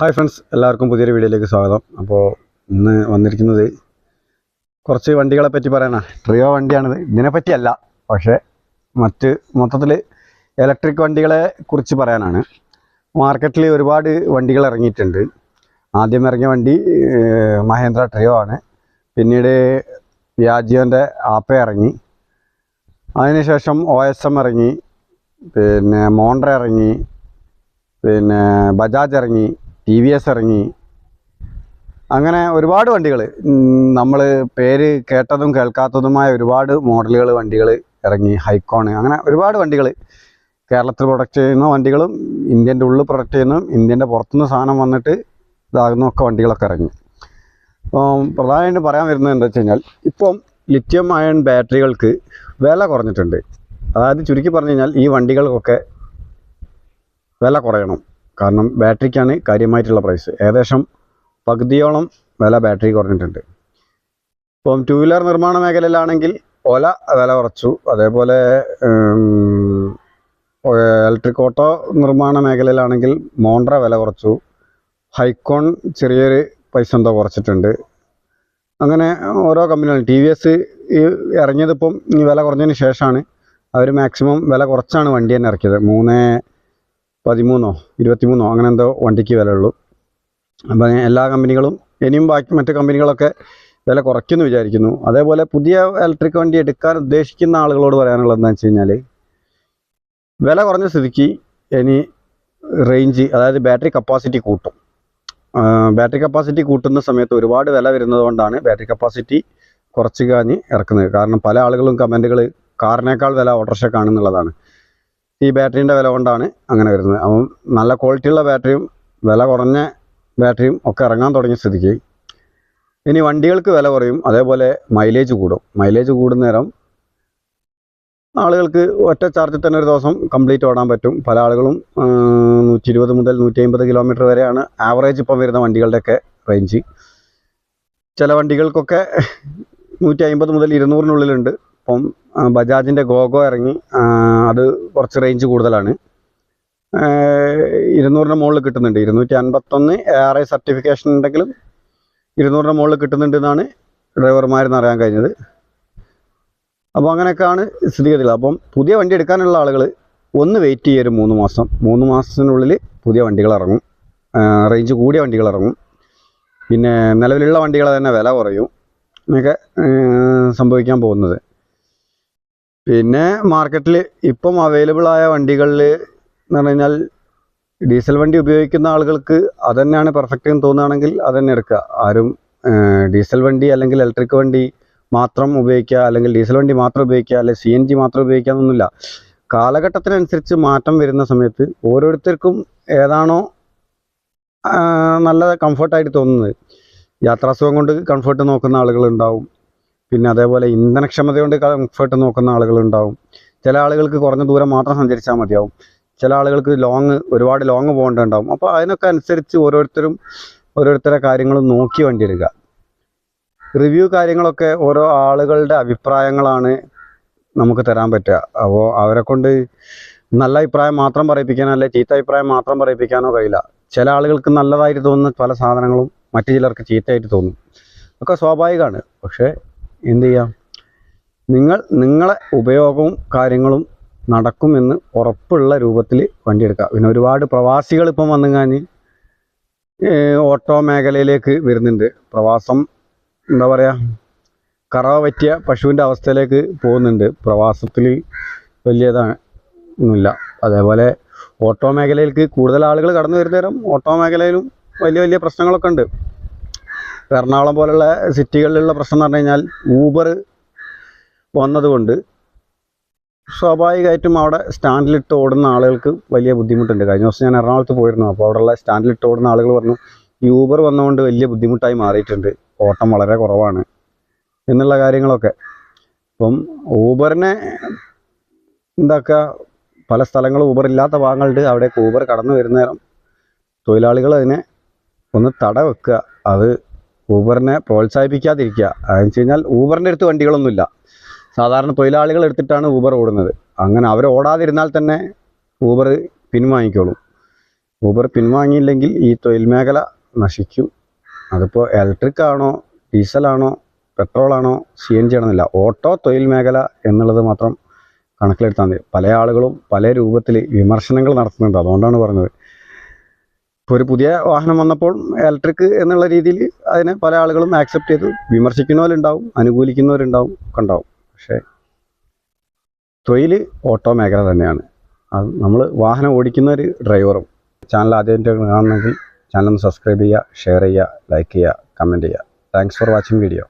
Hi friends എല്ലാവർക്കും പുതിയൊരു വീഡിയോയിലേക്ക് സ്വാഗതം. അപ്പോൾ ഇന്ന് വന്നിരിക്കുന്നത് കുറച്ച് വണ്ടികളെ പറ്റി പറയാനാണ് ട്രിയോ വണ്ടിയാണിത് ഇതിനെപ്പറ്റിയല്ല പക്ഷേ മറ്റ് മൊത്തത്തിൽ ഇലക്ട്രിക് വണ്ടികളെ കുറിച്ച് പറയാനാണ്. മാർക്കറ്റിൽ ഒരുപാട് വണ്ടികൾ ഇറങ്ങിയിട്ടുണ്ട്. ആദ്യം ഇറങ്ങിയ വണ്ടി മഹേന്ദ്ര ട്രിയോ ആണ്. പിന്നീട് യാജിയോന്റെ ആപ്പ ഇറങ്ങി. അതിനുശേഷം ഒ എസ് എം ഇറങ്ങി. പിന്നെ മോണ്ട്ര ഇറങ്ങി. പിന്നെ ബജാജ് ഇറങ്ങി. ടി വി എസ് ഇറങ്ങി. അങ്ങനെ ഒരുപാട് വണ്ടികൾ നമ്മൾ പേര് കേട്ടതും കേൾക്കാത്തതുമായ ഒരുപാട് മോഡലുകൾ വണ്ടികൾ ഇറങ്ങി. ഹൈക്കോൺ അങ്ങനെ ഒരുപാട് വണ്ടികൾ. കേരളത്തിൽ പ്രൊഡക്റ്റ് ചെയ്യുന്ന വണ്ടികളും ഇന്ത്യന്റെ ഉള്ളിൽ പ്രൊഡക്റ്റ് ചെയ്യുന്നതും ഇന്ത്യന്റെ പുറത്തുനിന്ന് സാധനം വന്നിട്ട് ഇതാകുന്ന ഒക്കെ വണ്ടികളൊക്കെ ഇറങ്ങി. അപ്പം പ്രധാനമായിട്ട് പറയാൻ വരുന്നത് എന്താ വെച്ച് കഴിഞ്ഞാൽ ഇപ്പം ലിത്യം അയൺ ബാറ്ററികൾക്ക് വില കുറഞ്ഞിട്ടുണ്ട്. അതായത് ചുരുക്കി പറഞ്ഞു കഴിഞ്ഞാൽ ഈ വണ്ടികൾക്കൊക്കെ വില കുറയണം. കാരണം ബാറ്ററിക്കാണ് കാര്യമായിട്ടുള്ള പ്രൈസ് ഏകദേശം പകുതിയോളം വില ബാറ്ററി കുറഞ്ഞിട്ടുണ്ട്. ഇപ്പം ടു വീലർ നിർമ്മാണ മേഖലയിലാണെങ്കിൽ ഒല വില കുറച്ചു. അതേപോലെ ഇലക്ട്രിക് ഓട്ടോ നിർമ്മാണ മേഖലയിലാണെങ്കിൽ മോണ്ട്ര വില കുറച്ചു. ഹൈക്കോൺ ചെറിയൊരു പൈസ എന്തോ കുറച്ചിട്ടുണ്ട്. അങ്ങനെ ഓരോ കമ്പനികളും ടി വി എസ് ഈ ഇറങ്ങിയതിപ്പം ഈ വില കുറഞ്ഞതിന് ശേഷമാണ് അവർ മാക്സിമം വില കുറച്ചാണ് വണ്ടി തന്നെ ഇറക്കിയത്. മൂന്ന് പതിമൂന്നോ ഇരുപത്തിമൂന്നോ അങ്ങനെ എന്തോ വണ്ടിക്ക് വില ഉള്ളൂ അപ്പം എല്ലാ കമ്പനികളും ഇനിയും ബാക്കി മറ്റു കമ്പനികളൊക്കെ വില കുറയ്ക്കുമെന്ന് വിചാരിക്കുന്നു. അതേപോലെ പുതിയ ഇലക്ട്രിക് വണ്ടി എടുക്കാൻ ഉദ്ദേശിക്കുന്ന ആളുകളോട് പറയാനുള്ളത് എന്താ വെച്ച് കഴിഞ്ഞാൽ വില കുറഞ്ഞ സ്ഥിതിക്ക് ഇനി റേഞ്ച് അതായത് ബാറ്ററി കപ്പാസിറ്റി കൂട്ടും. ബാറ്ററി കപ്പാസിറ്റി കൂട്ടുന്ന സമയത്ത് ഒരുപാട് വില വരുന്നത് കൊണ്ടാണ് ബാറ്ററി കപ്പാസിറ്റി കുറച്ച് കാഞ്ഞ് ഇറക്കുന്നത്. കാരണം പല ആളുകളും കമന്റുകൾ കാറിനേക്കാൾ വില ഓട്ടോറിക്ഷക്കാണെന്നുള്ളതാണ്. ഈ ബാറ്ററീന്റെ വില കൊണ്ടാണ് അങ്ങനെ വരുന്നത്. അപ്പം നല്ല ക്വാളിറ്റിയുള്ള ബാറ്ററിയും വില കുറഞ്ഞ ബാറ്ററിയും ഒക്കെ ഇറങ്ങാൻ തുടങ്ങിയ സ്ഥിതിക്ക് ഇനി വണ്ടികൾക്ക് വില കുറയും. അതേപോലെ മൈലേജ് കൂടും. മൈലേജ് കൂടുന്നേരം ആളുകൾക്ക് ഒറ്റ ചാർജിൽ തന്നെ ഒരു ദിവസം കംപ്ലീറ്റ് ഓടാൻ പറ്റും. പല ആളുകളും നൂറ്റി ഇരുപത് മുതൽ നൂറ്റി അമ്പത് കിലോമീറ്റർ വരെയാണ് ആവറേജ് ഇപ്പം വരുന്ന വണ്ടികളുടെയൊക്കെ റേഞ്ച് ചില വണ്ടികൾക്കൊക്കെ നൂറ്റി അമ്പത് മുതൽ ഇരുന്നൂറിനുള്ളിലുണ്ട്. ഇപ്പം ആ, ബജാജിന്റെ ഗോഗോ ഇറങ്ങി അത് കുറച്ച് റേഞ്ച് കൂടുതലാണ്. ഇരുന്നൂറിന്റെ മുകളിൽ കിട്ടുന്നുണ്ട്. ഇരുന്നൂറ്റി അൻപത്തൊന്ന് എ ആർ ഐ സർട്ടിഫിക്കേഷൻ ഉണ്ടെങ്കിലും ഇരുന്നൂറിന്റെ മുകളിൽ കിട്ടുന്നുണ്ട് എന്നാണ് ഡ്രൈവർമാരെന്ന് അറിയാൻ കഴിഞ്ഞത്. അപ്പോൾ അങ്ങനെയൊക്കെയാണ് സ്ഥിതിഗതികൾ അപ്പം പുതിയ വണ്ടി എടുക്കാനുള്ള ആളുകൾ ഒന്ന് വെയിറ്റ് ചെയ്യൊരു മൂന്ന് മാസം. മൂന്ന് മാസത്തിനുള്ളിൽ പുതിയ വണ്ടികൾ ഇറങ്ങും. റേഞ്ച് കൂടിയ വണ്ടികൾ ഇറങ്ങും. പിന്നെ നിലവിലുള്ള വണ്ടികൾ തന്നെ വില കുറയും. എന്നൊക്കെ സംഭവിക്കാൻ പോകുന്നത്. പിന്നെ മാർക്കറ്റിൽ ഇപ്പം അവൈലബിൾ ആയ വണ്ടികളിൽ എന്ന് പറഞ്ഞു കഴിഞ്ഞാൽ ഡീസൽ വണ്ടി ഉപയോഗിക്കുന്ന ആളുകൾക്ക് അതന്നെയാണ് പെർഫെക്റ്റ് എന്ന് തോന്നുകയാണെങ്കിൽ അതന്നെ എടുക്കുക. ആരും ഡീസൽ വണ്ടി അല്ലെങ്കിൽ ഇലക്ട്രിക് വണ്ടി മാത്രം ഉപയോഗിക്കുക അല്ലെങ്കിൽ ഡീസൽ വണ്ടി മാത്രം ഉപയോഗിക്കുക അല്ലെങ്കിൽ സി എൻ ജി മാത്രം ഉപയോഗിക്കുക എന്നൊന്നുമില്ല. കാലഘട്ടത്തിനനുസരിച്ച് മാറ്റം വരുന്ന സമയത്ത് ഓരോരുത്തർക്കും ഏതാണോ നല്ല കംഫർട്ടായിട്ട് തോന്നുന്നത്. യാത്രാസുഖം കൊണ്ട് കംഫർട്ട് നോക്കുന്ന ആളുകളുണ്ടാവും. പിന്നെ അതേപോലെ ഇന്ധനക്ഷമത കൊണ്ട് കംഫർട്ട് നോക്കുന്ന ആളുകളുണ്ടാവും. ചില ആളുകൾക്ക് കുറഞ്ഞ ദൂരം മാത്രം സഞ്ചരിച്ചാൽ മതിയാവും. ചില ആളുകൾക്ക് ലോങ് ഒരുപാട് ലോങ് പോകേണ്ടതുണ്ടാവും. അപ്പോൾ അതിനൊക്കെ അനുസരിച്ച് ഓരോരുത്തരും ഓരോരുത്തരെ കാര്യങ്ങളും നോക്കി വണ്ടി എടുക്കുക റിവ്യൂ കാര്യങ്ങളൊക്കെ ഓരോ ആളുകളുടെ അഭിപ്രായങ്ങളാണ് നമുക്ക് തരാൻ പറ്റുക. അപ്പോൾ അവരെ കൊണ്ട് നല്ല അഭിപ്രായം മാത്രം പറയിപ്പിക്കാനോ അല്ലെ ചീത്ത അഭിപ്രായം മാത്രം പറയിപ്പിക്കാനോ കഴിയില്ല. ചില ആളുകൾക്ക് നല്ലതായിട്ട് തോന്നുന്ന പല സാധനങ്ങളും മറ്റു ചിലർക്ക് ചീത്തയായിട്ട് തോന്നും. ഒക്കെ സ്വാഭാവികമാണ്. പക്ഷേ എന്ത് ചെയ്യാം നിങ്ങൾ നിങ്ങളെ ഉപയോഗവും കാര്യങ്ങളും നടക്കുമെന്ന് ഉറപ്പുള്ള രൂപത്തിൽ വണ്ടി എടുക്കുക. പിന്നെ ഒരുപാട് പ്രവാസികൾ ഇപ്പം വന്നു കഴിഞ്ഞ് ഓട്ടോ മേഖലയിലേക്ക് വരുന്നുണ്ട്. പ്രവാസം എന്താ പറയുക കറവ പറ്റിയ പശുവിന്റെ അവസ്ഥയിലേക്ക് പോകുന്നുണ്ട്. പ്രവാസത്തിൽ വലിയതാണ് ഒന്നുമില്ല അതേപോലെ ഓട്ടോ മേഖലയിലേക്ക് കൂടുതൽ ആളുകൾ കടന്നു വരുന്നേരം ഓട്ടോ മേഖലയിലും വലിയ വലിയ പ്രശ്നങ്ങളൊക്കെ ഉണ്ട്. എറണാകുളം പോലുള്ള സിറ്റികളിലുള്ള പ്രശ്നം എന്ന് പറഞ്ഞു കഴിഞ്ഞാൽ ഊബർ വന്നതുകൊണ്ട് സ്വാഭാവികമായിട്ടും അവിടെ സ്റ്റാൻഡിലിട്ട് ഓടുന്ന ആളുകൾക്ക് വലിയ ബുദ്ധിമുട്ടുണ്ട്. കഴിഞ്ഞ ദിവസം ഞാൻ എറണാകുളത്ത് പോയിരുന്നു. അപ്പോൾ അവിടെയുള്ള സ്റ്റാൻഡിലിട്ട് ഓടുന്ന ആളുകൾ പറഞ്ഞു ഈ ഊബർ വന്നതുകൊണ്ട് വലിയ ബുദ്ധിമുട്ടായി മാറിയിട്ടുണ്ട്. ഓട്ടം വളരെ കുറവാണ്. എന്നുള്ള കാര്യങ്ങളൊക്കെ. അപ്പം ഊബറിനെ എന്താക്കുക? പല സ്ഥലങ്ങളും ഊബർ ഇല്ലാത്ത ഭാഗങ്ങളുണ്ട്. അവിടേക്ക് ഊബർ കടന്നു വരുന്ന നേരം തൊഴിലാളികൾ അതിനെ ഒന്ന് തട വെക്കുക അത് ഊബറിനെ പ്രോത്സാഹിപ്പിക്കാതിരിക്കുക. അതെന്ന് വെച്ച് കഴിഞ്ഞാൽ ഊബറിന്റെ അടുത്ത് വണ്ടികളൊന്നുമില്ല. സാധാരണ തൊഴിലാളികൾ എടുത്തിട്ടാണ് ഊബർ ഓടുന്നത്. അങ്ങനെ അവർ ഓടാതിരുന്നാൽ തന്നെ ഊബർ പിൻവാങ്ങിക്കോളും. ഊബർ പിൻവാങ്ങിയില്ലെങ്കിൽ ഈ തൊഴിൽ മേഖല നശിക്കും. അതിപ്പോൾ ഇലക്ട്രിക് ആണോ ഡീസലാണോ പെട്രോളാണോ സി എൻ ജി ആണെന്നില്ല ഓട്ടോ തൊഴിൽ മേഖല എന്നുള്ളത് മാത്രം കണക്കിലെടുത്താൽ മതി. പല ആളുകളും പല രൂപത്തിൽ വിമർശനങ്ങൾ നടത്തുന്നുണ്ട്. അതുകൊണ്ടാണ് പറഞ്ഞത്. ഇപ്പോൾ ഒരു പുതിയ വാഹനം വന്നപ്പോൾ ഇലക്ട്രിക് എന്നുള്ള രീതിയിൽ അതിനെ പല ആളുകളും ആക്സെപ്റ്റ് ചെയ്ത്. വിമർശിക്കുന്നവരുണ്ടാവും അനുകൂലിക്കുന്നവരുണ്ടാവും കണ്ടാവും. പക്ഷേ തൊഴിൽ ഓട്ടോ മേഖല തന്നെയാണ്. അത് നമ്മൾ വാഹനം ഓടിക്കുന്ന ഒരു ഡ്രൈവറും ചാനൽ ആദ്യമായിട്ട് കാണണമെങ്കിൽ ചാനൽ ഒന്ന് സബ്സ്ക്രൈബ് ചെയ്യുക ഷെയർ ചെയ്യുക ലൈക്ക് ചെയ്യുക കമന്റ് ചെയ്യുക. Thanks for watching video